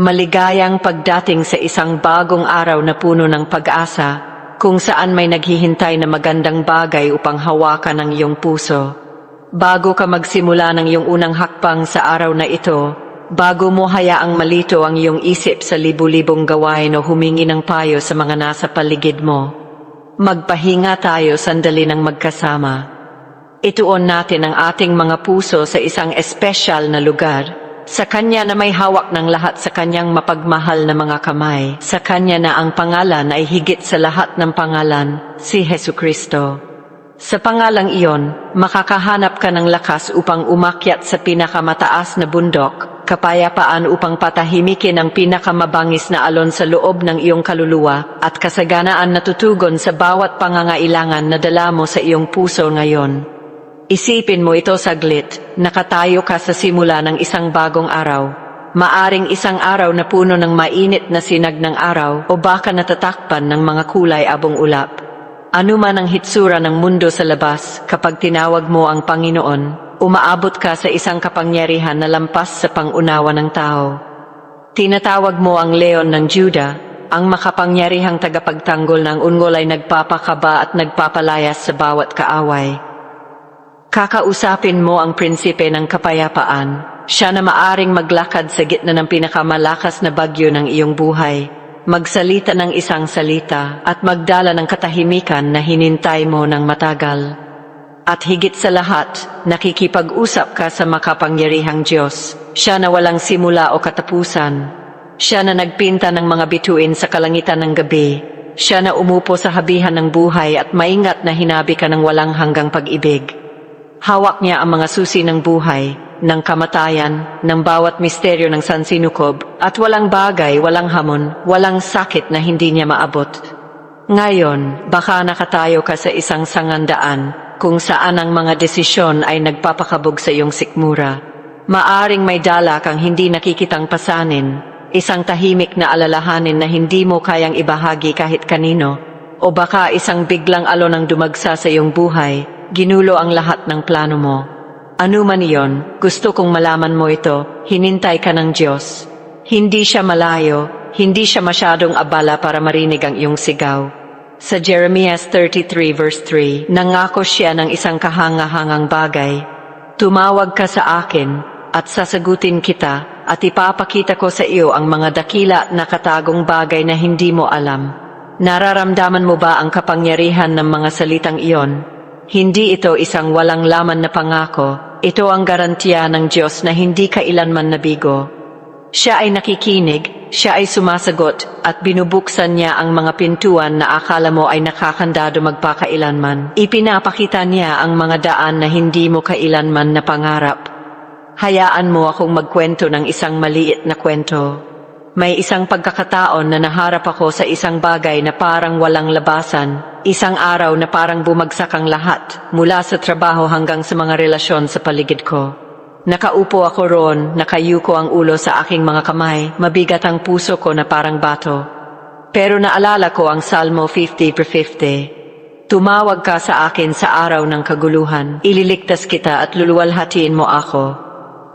Maligayang pagdating sa isang bagong araw na puno ng pag-asa, kung saan may naghihintay na magandang bagay upang hawakan ang iyong puso. Bago ka magsimula ng iyong unang hakbang sa araw na ito, bago mo hayaang malito ang iyong isip sa libu-libong gawain o humingi ng payo sa mga nasa paligid mo, magpahinga tayo sandali ng magkasama. Ituon natin ang ating mga puso sa isang espesyal na lugar, sa Kanya na may hawak ng lahat sa Kanyang mapagmahal na mga kamay, sa Kanya na ang pangalan ay higit sa lahat ng pangalan, si Hesu Kristo. Sa pangalang iyon, makakahanap ka ng lakas upang umakyat sa pinakamataas na bundok, kapayapaan upang patahimikin ang pinakamabangis na alon sa loob ng iyong kaluluwa, at kasaganaan na tutugon sa bawat pangangailangan na dala mo sa iyong puso ngayon. Isipin mo ito saglit, nakatayo ka sa simula ng isang bagong araw. Maaring isang araw na puno ng mainit na sinag ng araw o baka natatakpan ng mga kulay abong ulap. Ano man ang hitsura ng mundo sa labas, kapag tinawag mo ang Panginoon, umaabot ka sa isang kapangyarihan na lampas sa pangunawa ng tao. Tinatawag mo ang leon ng Juda, ang makapangyarihang tagapagtanggol ng ungol ay nagpapakaba at nagpapalayas sa bawat kaaway. Kakausapin mo ang prinsipe ng kapayapaan. Siya na maaring maglakad sa gitna ng pinakamalakas na bagyo ng iyong buhay. Magsalita ng isang salita at magdala ng katahimikan na hinintay mo ng matagal. At higit sa lahat, nakikipag-usap ka sa makapangyarihang Diyos. Siya na walang simula o katapusan. Siya na nagpinta ng mga bituin sa kalangitan ng gabi. Siya na umupo sa habihan ng buhay at maingat na hinabi ka ng walang hanggang pag-ibig. Hawak niya ang mga susi ng buhay, ng kamatayan, ng bawat misteryo ng sansinukob, at walang bagay, walang hamon, walang sakit na hindi niya maabot. Ngayon, baka nakatayo ka sa isang sangandaan kung saan ang mga desisyon ay nagpapakabog sa iyong sikmura. Maaring may dala kang hindi nakikitang pasanin, isang tahimik na alalahanin na hindi mo kayang ibahagi kahit kanino, o baka isang biglang alon ang dumagsa sa iyong buhay, ginulo ang lahat ng plano mo. Ano man iyon, gusto kong malaman mo ito, hinintay ka ng Diyos. Hindi siya malayo, hindi siya masyadong abala para marinig ang iyong sigaw. Sa Jeremiah 33 verse 3, nangako siya ng isang kahangahangang bagay. Tumawag ka sa akin, at sasagutin kita, at ipapakita ko sa iyo ang mga dakila na katagong bagay na hindi mo alam. Nararamdaman mo ba ang kapangyarihan ng mga salitang iyon? Hindi ito isang walang laman na pangako, ito ang garantiya ng Diyos na hindi kailanman nabigo. Siya ay nakikinig, siya ay sumasagot, at binubuksan niya ang mga pintuan na akala mo ay nakakandado magpakailanman. Ipinapakita niya ang mga daan na hindi mo kailanman na pangarap. Hayaan mo akong magkwento ng isang maliit na kwento. May isang pagkakataon na naharap ako sa isang bagay na parang walang labasan, isang araw na parang bumagsak ang lahat, mula sa trabaho hanggang sa mga relasyon sa paligid ko. Nakaupo ako roon, nakayuko ang ulo sa aking mga kamay, mabigat ang puso ko na parang bato. Pero naalala ko ang Salmo 50 per 50. Tumawag ka sa akin sa araw ng kaguluhan, ililigtas kita at luluwalhatiin mo ako.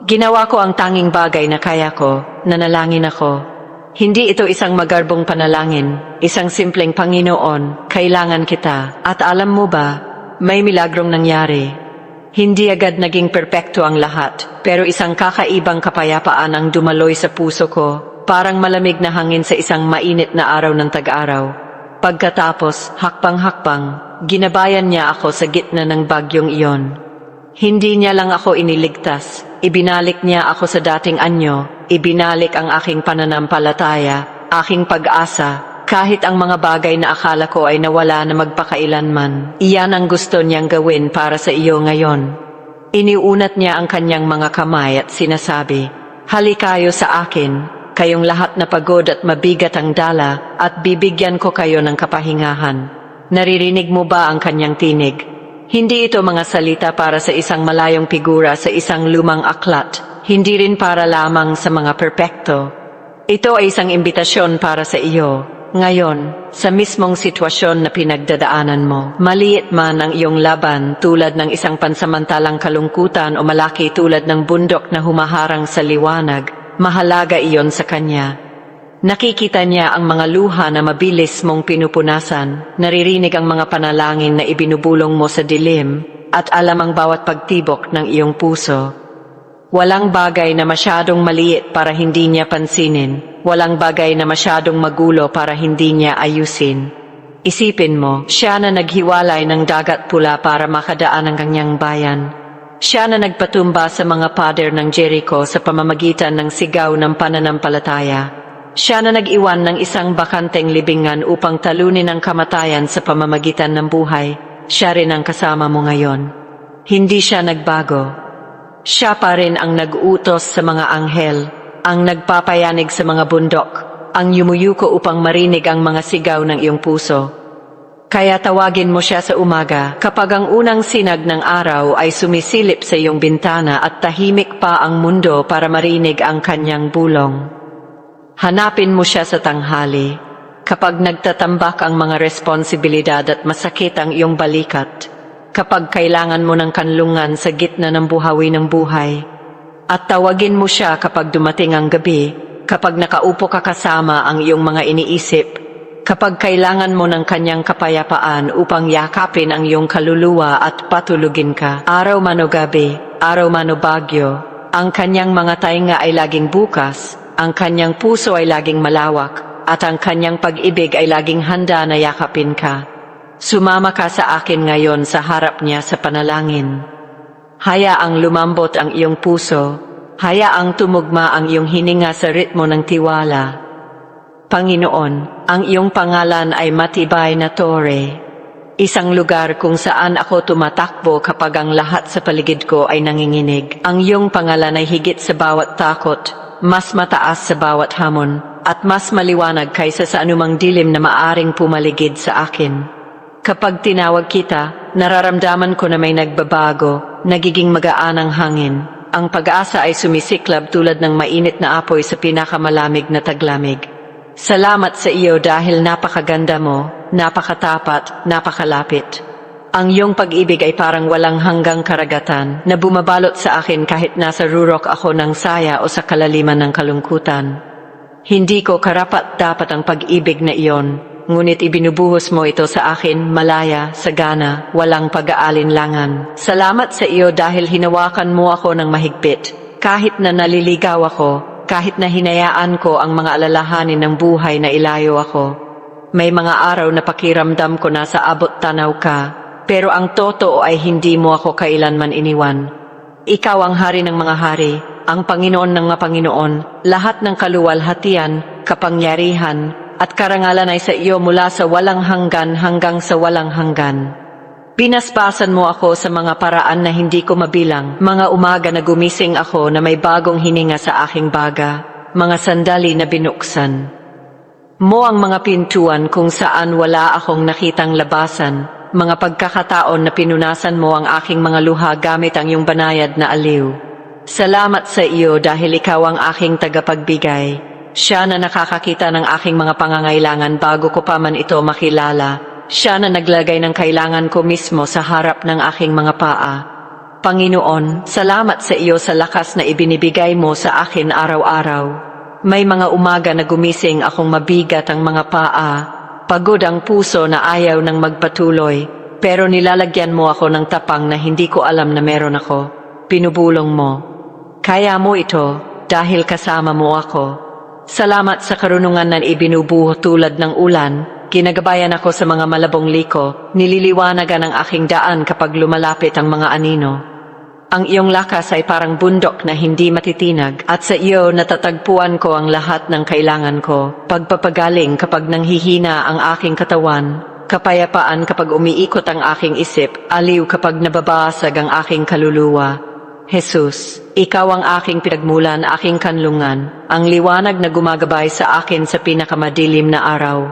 Ginawa ko ang tanging bagay na kaya ko, nanalangin ako. Hindi ito isang magarbong panalangin, isang simpleng Panginoon, kailangan kita. At alam mo ba, may milagrong nangyari. Hindi agad naging perpekto ang lahat, pero isang kakaibang kapayapaan ang dumaloy sa puso ko, parang malamig na hangin sa isang mainit na araw ng tag-araw. Pagkatapos, hakpang-hakpang, ginabayan niya ako sa gitna ng bagyong iyon. Hindi niya lang ako iniligtas, ibinalik niya ako sa dating anyo, ibinalik ang aking pananampalataya, aking pag-asa, kahit ang mga bagay na akala ko ay nawala na magpakailanman. Iyan ang gusto niyang gawin para sa iyo ngayon. Iniunat niya ang kanyang mga kamay at sinasabi, Halikayo sa akin, kayong lahat na pagod at mabigat ang dala, at bibigyan ko kayo ng kapahingahan. Naririnig mo ba ang kanyang tinig? Hindi ito mga salita para sa isang malayong figura sa isang lumang aklat, hindi rin para lamang sa mga perpekto. Ito ay isang imbitasyon para sa iyo. Ngayon, sa mismong sitwasyon na pinagdadaanan mo, maliit man ang iyong laban tulad ng isang pansamantalang kalungkutan o malaki tulad ng bundok na humaharang sa liwanag, mahalaga iyon sa kanya. Nakikita niya ang mga luha na mabilis mong pinupunasan, naririnig ang mga panalangin na ibinubulong mo sa dilim, at alam ang bawat pagtibok ng iyong puso. Walang bagay na masyadong maliit para hindi niya pansinin. Walang bagay na masyadong magulo para hindi niya ayusin. Isipin mo, siya na naghiwalay ng dagat pula para makadaan ang kanyang bayan. Siya na nagpatumba sa mga pader ng Jericho sa pamamagitan ng sigaw ng pananampalataya. Siya na nag-iwan ng isang bakanteng libingan upang talunin ang kamatayan sa pamamagitan ng buhay. Siya rin ang kasama mo ngayon. Hindi siya nagbago. Siya pa rin ang nag-utos sa mga anghel, ang nagpapayanig sa mga bundok, ang yumuyuko upang marinig ang mga sigaw ng iyong puso. Kaya tawagin mo siya sa umaga kapag ang unang sinag ng araw ay sumisilip sa iyong bintana at tahimik pa ang mundo para marinig ang kanyang bulong. Hanapin mo siya sa tanghali kapag nagtatambak ang mga responsibilidad at masakit ang iyong balikat, kapag kailangan mo ng kanlungan sa gitna ng buhawi ng buhay, at tawagin mo siya kapag dumating ang gabi, kapag nakaupo ka kasama ang iyong mga iniisip, kapag kailangan mo ng kanyang kapayapaan upang yakapin ang iyong kaluluwa at patulugin ka, araw man o gabi, araw man o bagyo, ang kanyang mga tainga ay laging bukas, ang kanyang puso ay laging malawak, at ang kanyang pag-ibig ay laging handa na yakapin ka. Sumama ka sa akin ngayon sa harap niya sa panalangin. Hayaang lumambot ang iyong puso, hayaang tumugma ang iyong hininga sa ritmo ng tiwala. Panginoon, ang iyong pangalan ay matibay na tore. Isang lugar kung saan ako tumatakbo kapag ang lahat sa paligid ko ay nanginginig. Ang iyong pangalan ay higit sa bawat takot, mas mataas sa bawat hamon, at mas maliwanag kaysa sa anumang dilim na maaring pumaligid sa akin. Kapag tinawag kita, nararamdaman ko na may nagbabago, nagiging magaan ang hangin. Ang pag-asa ay sumisiklab tulad ng mainit na apoy sa pinakamalamig na taglamig. Salamat sa iyo dahil napakaganda mo, napakatapat, napakalapit. Ang iyong pag-ibig ay parang walang hanggang karagatan na bumabalot sa akin kahit nasa rurok ako ng saya o sa kalaliman ng kalungkutan. Hindi ko karapat dapat ang pag-ibig na iyon, ngunit ibinubuhos mo ito sa akin malaya, sagana, walang pag-aalinlangan. Salamat sa iyo dahil hinawakan mo ako ng mahigpit. Kahit na naliligaw ako, kahit na hinayaan ko ang mga alalahanin ng buhay na ilayo ako. May mga araw na pakiramdam ko na sa abot tanaw ka, pero ang totoo ay hindi mo ako kailanman iniwan. Ikaw ang hari ng mga hari, ang Panginoon ng mga Panginoon, lahat ng kaluwalhatian, kapangyarihan, at karangalan ay sa iyo mula sa walang hanggan hanggang sa walang hanggan. Pinaspasan mo ako sa mga paraan na hindi ko mabilang, mga umaga na gumising ako na may bagong hininga sa aking baga, mga sandali na binuksan. Mo ang mga pintuan kung saan wala akong nakitang labasan, mga pagkakataon na pinunasan mo ang aking mga luha gamit ang iyong banayad na aliw. Salamat sa iyo dahil ikaw ang aking tagapagbigay. Siya na nakakakita ng aking mga pangangailangan bago ko pa man ito makilala. Siya na naglagay ng kailangan ko mismo sa harap ng aking mga paa. Panginoon, salamat sa iyo sa lakas na ibinibigay mo sa akin araw-araw. May mga umaga na gumising akong mabigat ang mga paa, pagod ang puso na ayaw ng magpatuloy, pero nilalagyan mo ako ng tapang na hindi ko alam na meron ako. Pinubulong mo. Kaya mo ito dahil kasama mo ako. Salamat sa karunungan na ibinubuho tulad ng ulan, ginagabayan ako sa mga malabong liko, nililiwanagan ang aking daan kapag lumalapit ang mga anino. Ang iyong lakas ay parang bundok na hindi matitinag at sa iyo natatagpuan ko ang lahat ng kailangan ko. Pagpapagaling kapag nanghihina ang aking katawan, kapayapaan kapag umiikot ang aking isip, aliw kapag nababasag ang aking kaluluwa. Jesus, ikaw ang aking pinagmulan, aking kanlungan, ang liwanag na gumagabay sa akin sa pinakamadilim na araw.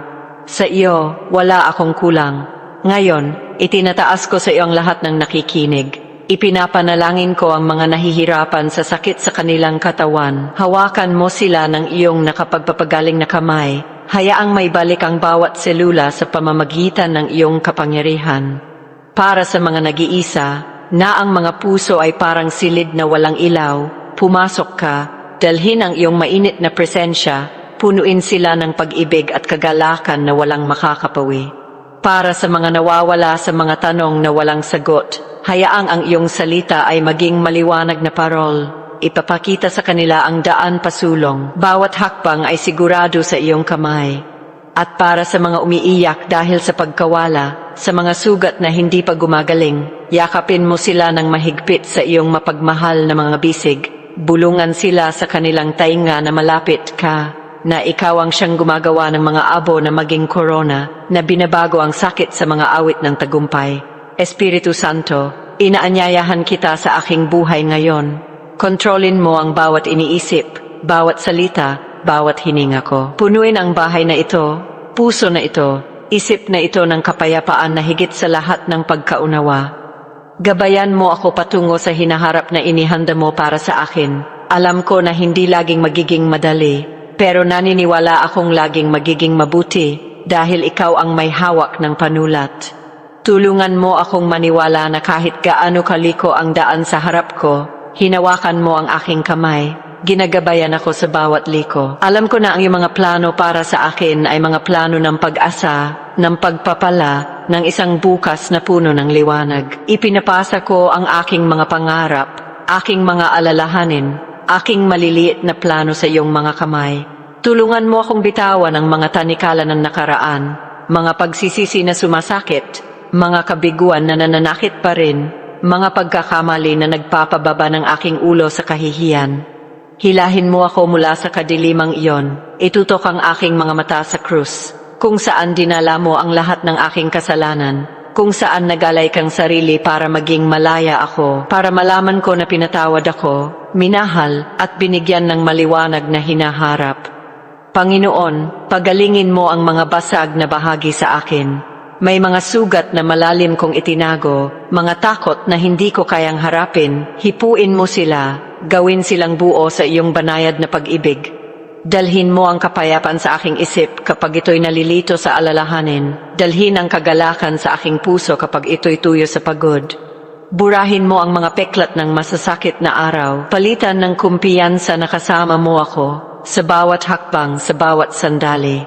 Sa iyo, wala akong kulang. Ngayon, itinataas ko sa iyo ang lahat ng nakikinig. Ipinapanalangin ko ang mga nahihirapan sa sakit sa kanilang katawan. Hawakan mo sila ng iyong nakapagpapagaling na kamay. Hayaang may balik ang bawat selula sa pamamagitan ng iyong kapangyarihan. Para sa mga nag-iisa, na ang mga puso ay parang silid na walang ilaw, pumasok ka, Dalhin ang iyong mainit na presensya, punuin sila ng pag-ibig at kagalakan na walang makakapawi. Para sa mga nawawala sa mga tanong na walang sagot, hayaang ang iyong salita ay maging maliwanag na parol. Ipapakita sa kanila ang daan pasulong. Bawat hakbang ay sigurado sa iyong kamay. At para sa mga umiiyak dahil sa pagkawala, sa mga sugat na hindi pa gumagaling, yakapin mo sila ng mahigpit sa iyong mapagmahal na mga bisig. Bulungan sila sa kanilang tainga na malapit ka, na ikaw ang siyang gumagawa ng mga abo na maging korona, na binabago ang sakit sa mga awit ng tagumpay. Espiritu Santo, inaanyayahan kita sa aking buhay ngayon. Kontrolin mo ang bawat iniisip, bawat salita, bawat hininga ko. Punuin ang bahay na ito, puso na ito, isip na ito ng kapayapaan na higit sa lahat ng pagkaunawa. Gabayan mo ako patungo sa hinaharap na inihanda mo para sa akin. Alam ko na hindi laging magiging madali, pero naniniwala akong laging magiging mabuti dahil ikaw ang may hawak ng panulat. Tulungan mo akong maniwala na kahit gaano kaliko ang daan sa harap ko, hinawakan mo ang aking kamay. Ginagabayan ako sa bawat liko. Alam ko na ang iyong mga plano para sa akin ay mga plano ng pag-asa, ng pagpapala, ng isang bukas na puno ng liwanag. Ipinapasa ko ang aking mga pangarap, aking mga alalahanin, aking maliliit na plano sa iyong mga kamay. Tulungan mo akong bitawan ang mga tanikala ng nakaraan, mga pagsisisi na sumasakit, mga kabiguan na nananakit pa rin, mga pagkakamali na nagpapababa ng aking ulo sa kahihiyan. Hilahin mo ako mula sa kadilimang iyon. Itutok ang aking mga mata sa krus, kung saan dinala mo ang lahat ng aking kasalanan, kung saan nagalay kang sarili para maging malaya ako, para malaman ko na pinatawad ako, minahal at binigyan ng maliwanag na hinaharap. Panginoon, pagalingin mo ang mga basag na bahagi sa akin. May mga sugat na malalim kong itinago, mga takot na hindi ko kayang harapin, hipuin mo sila, gawin silang buo sa iyong banayad na pag-ibig. Dalhin mo ang kapayapaan sa aking isip kapag ito'y nalilito sa alalahanin. Dalhin ang kagalakan sa aking puso kapag ito'y tuyo sa pagod. Burahin mo ang mga peklat ng masasakit na araw. Palitan ng kumpiyansa na kasama mo ako sa bawat hakbang, sa bawat sandali.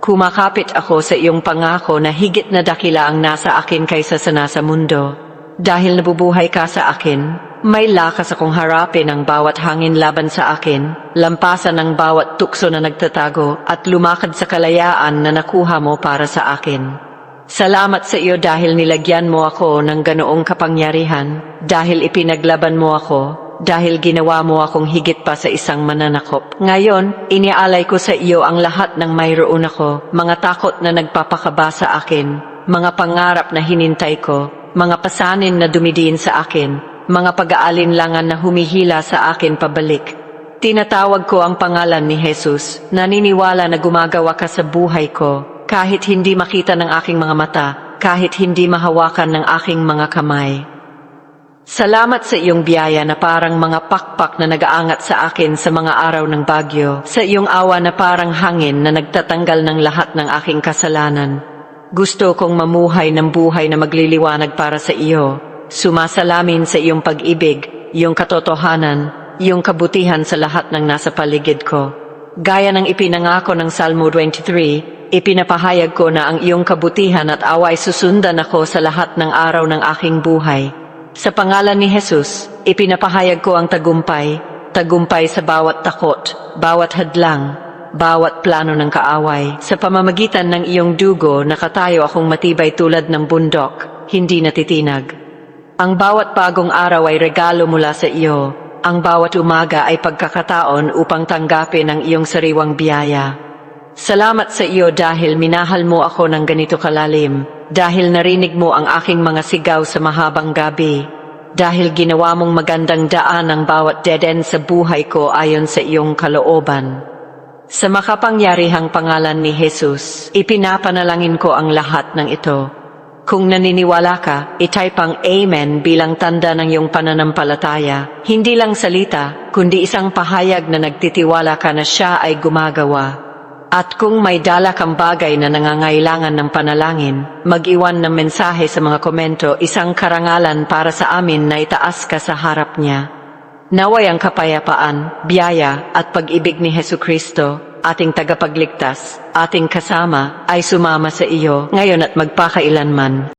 Kumakapit ako sa iyong pangako na higit na dakila ang nasa akin kaysa sa nasa mundo. Dahil nabubuhay ka sa akin, may lakas akong harapin ang bawat hangin laban sa akin, lampasan ang bawat tukso na nagtatago at lumakad sa kalayaan na nakuha mo para sa akin. Salamat sa iyo dahil nilagyan mo ako ng ganoong kapangyarihan, dahil ipinaglaban mo ako, dahil ginawa mo akong higit pa sa isang mananakop. Ngayon, inialay ko sa iyo ang lahat ng mayroon ako, mga takot na nagpapakaba sa akin, mga pangarap na hinintay ko, mga pasanin na dumidiin sa akin, mga pag-aalinlangan na humihila sa akin pabalik. Tinatawag ko ang pangalan ni Jesus, naniniwala na gumagawa ka sa buhay ko, kahit hindi makita ng aking mga mata, kahit hindi mahawakan ng aking mga kamay. Salamat sa iyong biyaya na parang mga pakpak na nagaangat sa akin sa mga araw ng bagyo, sa iyong awa na parang hangin na nagtatanggal ng lahat ng aking kasalanan. Gusto kong mamuhay ng buhay na magliliwanag para sa iyo, sumasalamin sa iyong pag-ibig, iyong katotohanan, iyong kabutihan sa lahat ng nasa paligid ko. Gaya ng ipinangako ng Salmo 23, ipinapahayag ko na ang iyong kabutihan at awa ay susundan ako sa lahat ng araw ng aking buhay. Sa pangalan ni Jesus, ipinapahayag ko ang tagumpay, tagumpay sa bawat takot, bawat hadlang, bawat plano ng kaaway. Sa pamamagitan ng iyong dugo, nakatayo akong matibay tulad ng bundok, hindi natitinag. Ang bawat bagong araw ay regalo mula sa iyo. Ang bawat umaga ay pagkakataon upang tanggapin ang iyong sariwang biyaya. Salamat sa iyo dahil minahal mo ako ng ganito kalalim, dahil narinig mo ang aking mga sigaw sa mahabang gabi, dahil ginawa mong magandang daan ang bawat dead end sa buhay ko ayon sa iyong kalooban. Sa makapangyarihang pangalan ni Jesus, ipinapanalangin ko ang lahat ng ito. Kung naniniwala ka, itype ang Amen bilang tanda ng iyong pananampalataya. Hindi lang salita, kundi isang pahayag na nagtitiwala ka na siya ay gumagawa. At kung may dala kang bagay na nangangailangan ng panalangin, mag-iwan ng mensahe sa mga komento isang karangalan para sa amin na itaas ka sa harap niya. Naway ang kapayapaan, biyaya at pag-ibig ni Heso Kristo, ating tagapagligtas, ating kasama, ay sumama sa iyo ngayon at magpakailanman.